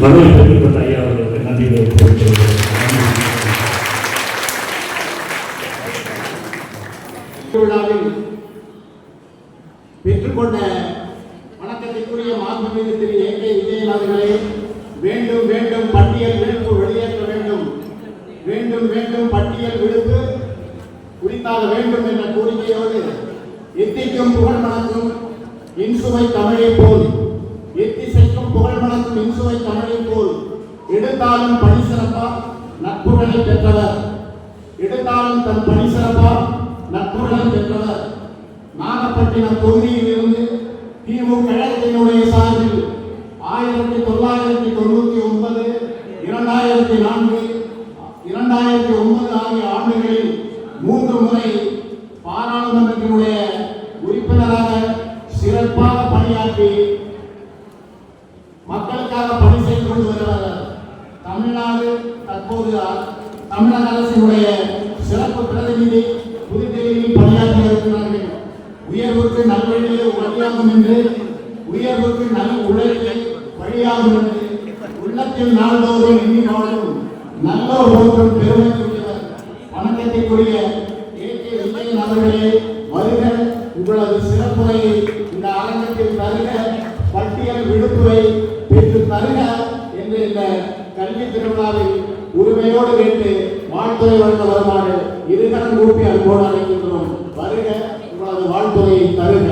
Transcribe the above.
மனோஜ் பெற்றுக்கொண்ட ஐயா அவர்களுக்கு நன்றிகளை தெரிவித்துக் விழாவில் பெற்றுக்கொண்ட வணக்கத்திற்குரிய மாண்புமிகு திரு ஏ கே விஜயன் அவர்களே வேண்டும் வேண்டும் பட்டியல் விழுப்பு வெளியேற்ற வேண்டும். வேண்டும் வேண்டும் பட்டியல் விழுப்பு குறித்தாக வேண்டும் என்ற கோரிக்கையோடு எத்திக்கும் புகழ் மணக்கும் இன்சுவை தமிழை போல் எத்திசைக்கும் புகழ் மணக்கும் இன்சுவை தமிழ் எடுத்தாலும் பணி சிறப்பா நட்புகளை பெற்றவர். எடுத்தாலும் தன் பணி சிறப்பா நட்புகளை பெற்றவர். நாகப்பட்டினம் தொகுதியில் இருந்து திமுக கழகத்தினுடைய சார்பில் ஆயிரத்தி தொள்ளாயிரத்தி தொண்ணூத்தி ஒன்பது இரண்டாயிரத்தி நான்கு இரண்டாயிரத்தி ஒன்பது ஆகிய ஆண்டுகளில் மூன்று முறை பாராளுமன்றத்தினுடைய உறுப்பினராக சிறப்பாக பணியாற்றி தமிழ்நாடு தற்போது தமிழக அரசினுடைய சிறப்பு பிரதிநிதி புதுதில்லியில் பணியாற்றி இருக்கிறார்கள் உயர்வுக்கு நல்வழியே வழியாகும் என்று உயர்வுக்கு நல் உழைப்பை வழியாகும் என்று உள்ளத்தில் நாள்தோறும் எண்ணி வாழும் நல்லோர் போற்றும் பெருமைக்குரியவர் வணக்கத்திற்குரிய ஏ கே. விஜயன் அவர்களே வருக உங்களது சிறப்புரையை இந்த அரங்கத்தில் தருக பட்டியல் விடுப்புரை பெற்று தருக என்று இந்த கல்வி திருவிழாவில் உரிமையோடு கேட்டு வாழ்த்துறை வழங்க வருமாறு இருகரம் கூப்பி அன்போடு அழைக்கின்றோம். வருக உங்களது வாழ்த்துறையை தருக.